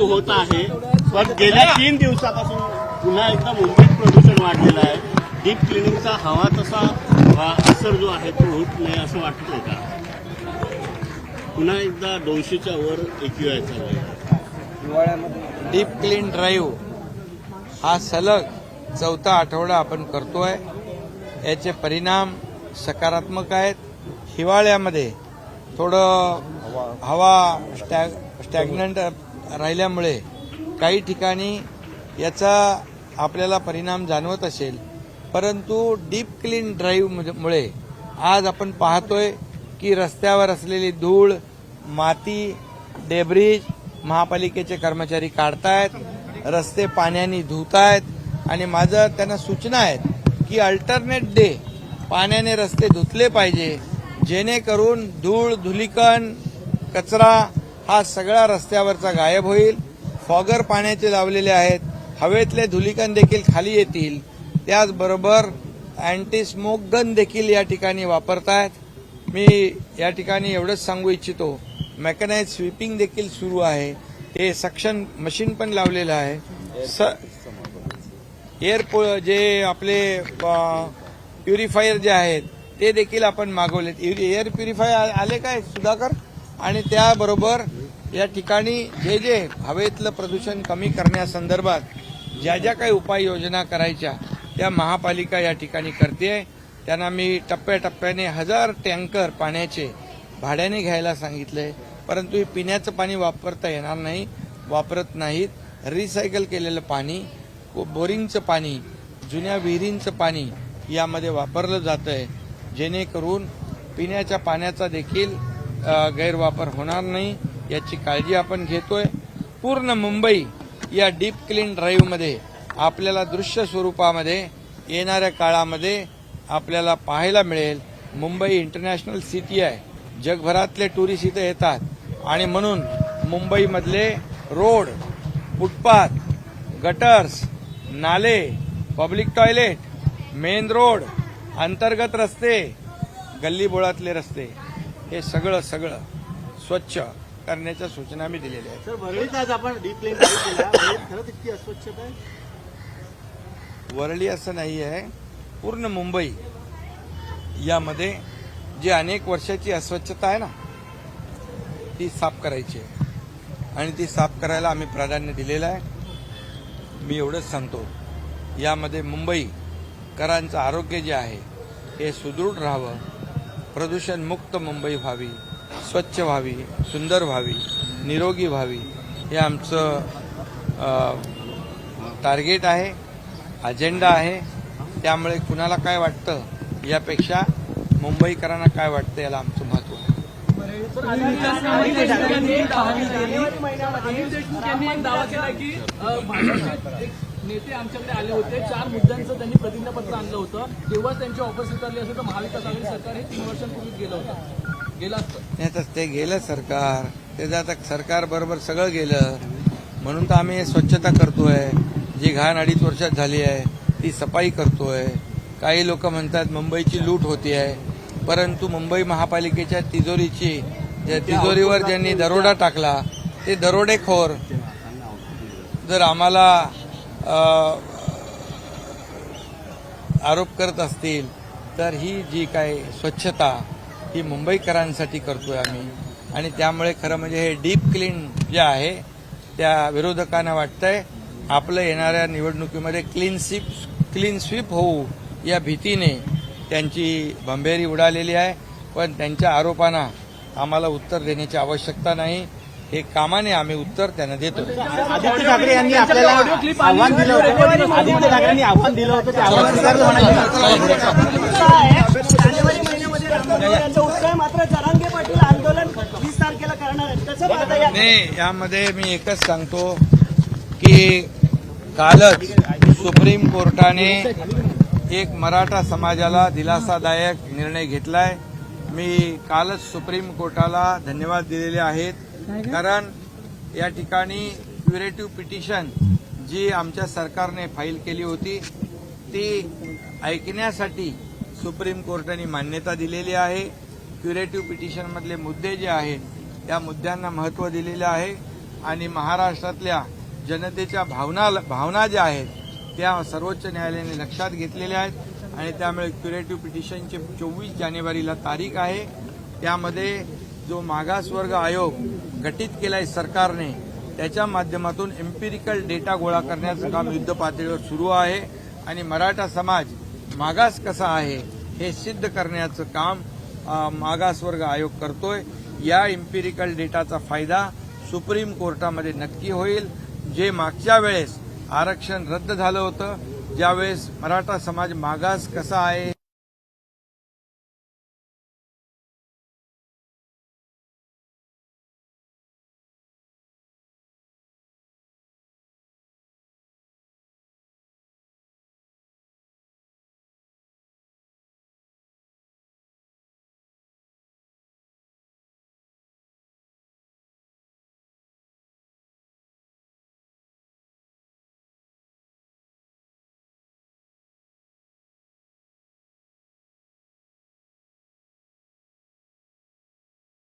Cleaning होत आहे. पण गेल्या तीन दिवसापासून पुन्हा एकदा मुंबईत प्रदूषण वाढलेलं आहे. डीप क्लिनिंगचा हवा तसा असर जो आहे तो होत नाही असं वाटत नाही का? पुन्हा एकदा दोनशेच्या वर एक चालू आहे. डीप क्लीन ड्राईव्ह हा सलग चौथा आठवडा आपण करतोय. याचे परिणाम सकारात्मक आहेत. हिवाळ्यामध्ये थोडं हवा स्टॅग स्टॅग्नंट राहिल्यामुळे काही ठिकाणी याचा आपल्याला परिणाम जाणवत असेल. परंतु डीप क्लीन ड्राईव्हमुळे आज आपण पाहतोय की रस्त्यावर असलेली धूळ माती डेब्रिज महापालिकेचे कर्मचारी काढतायत रस्ते पाण्याने धुतायत आणि माझं त्यांना सूचना आहेत की अल्टरनेट डे पाण्याने रस्ते धुतले पाहिजे जेणेकरून धूळ धुलिकण कचरा हा सगळा रस्त्यावरचा गायब होईल. फॉगर पाण्याचे लावलेले आहेत. हवेतले धुलिकण देखील खाली येतील. त्याचबरोबर अँटी स्मोक गन देखील या ठिकाणी वापरतायत. मी या ठिकाणी एवढंच सांगू इच्छितो. मेकॅनाइज स्वीपिंग देखील सुरू आहे. ते सक्शन मशीन पण लावलेलं आहे. स एअर जे आपले प्युरिफायर जे आहेत ते देखील आपण मागवलेत. एअर प्युरिफायर आले काय सुधाकर? आणि त्याबरोबर या ठिकाणी जे जे हवेतलं प्रदूषण कमी करण्यासंदर्भात ज्या ज्या काही उपाययोजना करायच्या त्या महापालिका या ठिकाणी करते त्यांना मी टप्प्याटप्प्याने हजार टँकर पाण्याचे भाड्याने घ्यायला सांगितले परंतु हे पिण्याचं पाणी वापरता येणार नाही वापरत नाहीत. रिसायकल केलेलं पाणी व बोरिंगचं पाणी जुन्या विहिरींचं पाणी यामध्ये वापरलं जातं आहे जेणेकरून पिण्याच्या पाण्याचा देखील गैरवापर होणार नाही. याची काळजी आपण घेतोय. पूर्ण मुंबई या डीप क्लीन ड्राईव्हमध्ये आपल्याला दृश्य स्वरूपामध्ये येणाऱ्या काळामध्ये आपल्याला पाहायला मिळेल. मुंबई इंटरनॅशनल सिटी आहे. जगभरातले टुरिस्ट इथे येतात. आणि म्हणून मुंबईमधले रोड फुटपाथ गटर्स नाले पब्लिक टॉयलेट मेन रोड अंतर्गत रस्ते गल्लीबोळातले रस्ते हे सगळं सगळं स्वच्छ. करण्याच्या सूचना मी दिलेल्या आहेत. सर वरळीत आज आपण डीप क्लिन केला. वरळीत खरंच इतकी अस्वच्छता आहे? वरळी असं नाही आहे. पूर्ण मुंबई यामध्ये जी अनेक वर्षाची अस्वच्छता आहे ना ती साफ करायची आहे. आणि ती साफ करायला आम्ही प्राधान्य दिलेलं आहे. मी एवढंच सांगतो यामध्ये मुंबईकरांचं आरोग्य जे आहे हे सुदृढ राहावं प्रदूषणमुक्त मुंबई व्हावी. स्वच्छ व्हावी सुंदर व्हावी निरोगी व्हावी हे आमचं टार्गेट आहे अजेंडा आहे. त्यामुळे कुणाला काय वाटतं यापेक्षा मुंबईकरांना काय वाटतं याला आमचं महत्त्व आहे. नेते आमच्याकडे आले होते. चार मुद्द्यांचं त्यांनी प्रतिज्ञापत्र आणलं होतं. तेव्हा त्यांची ऑफिस उतरली असेल तर महाविकास आघाडी सरकार हे तीन वर्षांपूर्वीच गेलं होतं. नाही आता ते गेलं सरकार. त्याचं आता सरकार बरोबर सगळं गेलं म्हणून तर आम्ही हे स्वच्छता करतोय. जी घाण अडीच वर्षात झाली आहे ती सफाई करतोय. काही लोक म्हणतात मुंबईची लूट होती आहे. परंतु मुंबई महापालिकेच्या तिजोरीची ज्या तिजोरीवर ज्यांनी दरोडा टाकला ते दरोडेखोर जर आम्हाला आरोप करत असतील तर ही जी काय स्वच्छता ही मुंबईकरांसाठी करतोय आम्ही. आणि त्यामुळे खरं म्हणजे हे डीप क्लीन जे आहे त्या विरोधकांना वाटतंय आपलं येणाऱ्या निवडणुकीमध्ये क्लीन स्वीप क्लीन स्वीप होऊ या भीतीने त्यांची भंभेरी उडालेली आहे. पण त्यांच्या आरोपांना आम्हाला उत्तर देण्याची आवश्यकता नाही. हे कामाने आम्ही उत्तर त्यांना देतो आदित्य ठाकरे यांनी आपल्याला आव्हान दिलं होतं. आदित्य ठाकरेंनी आव्हान दिलं होतं नाही यामध्ये मी एकच सांगतो की कालच सुप्रीम कोर्टाने एक मराठा समाजाला दिलासादायक निर्णय घेतलाय. मी कालच सुप्रीम कोर्टाला धन्यवाद दिलेले आहेत. कारण या ठिकाणी क्युरेटिव्ह पिटिशन जी आमच्या सरकारने फाईल केली होती ती ऐकण्यासाठी सुप्रीम कोर्टाने मान्यता दिलेली आहे. क्युरेटिव्ह पिटिशनमधले मुद्दे जे आहेत त्या मुद्द्यांना महत्त्व दिलेलं आहे. आणि महाराष्ट्रातल्या जनतेच्या भावना भावना ज्या आहेत त्या सर्वोच्च न्यायालयाने लक्षात घेतलेल्या आहेत. आणि त्यामुळे क्युरेटिव्ह पिटिशनचे चोवीस जानेवारीला तारीख आहे. त्यामध्ये जो मागासवर्ग आयोग गठीत केलाय सरकारने त्याच्या माध्यमातून एम्पिरिकल डेटा गोळा करण्याचं काम युद्ध पातळीवर सुरू आहे. आणि मराठा समाज मागास कसा आहे हे सिद्ध करण्याचं काम मागासवर्ग आयोग करतोय. या इम्पिरिकल डेटाचा फायदा सुप्रीम कोर्टामध्ये नक्की होईल. जे मागच्या वेळेस आरक्षण रद्द झालं होतं ज्यावेळेस मराठा समाज मागास कसा आहे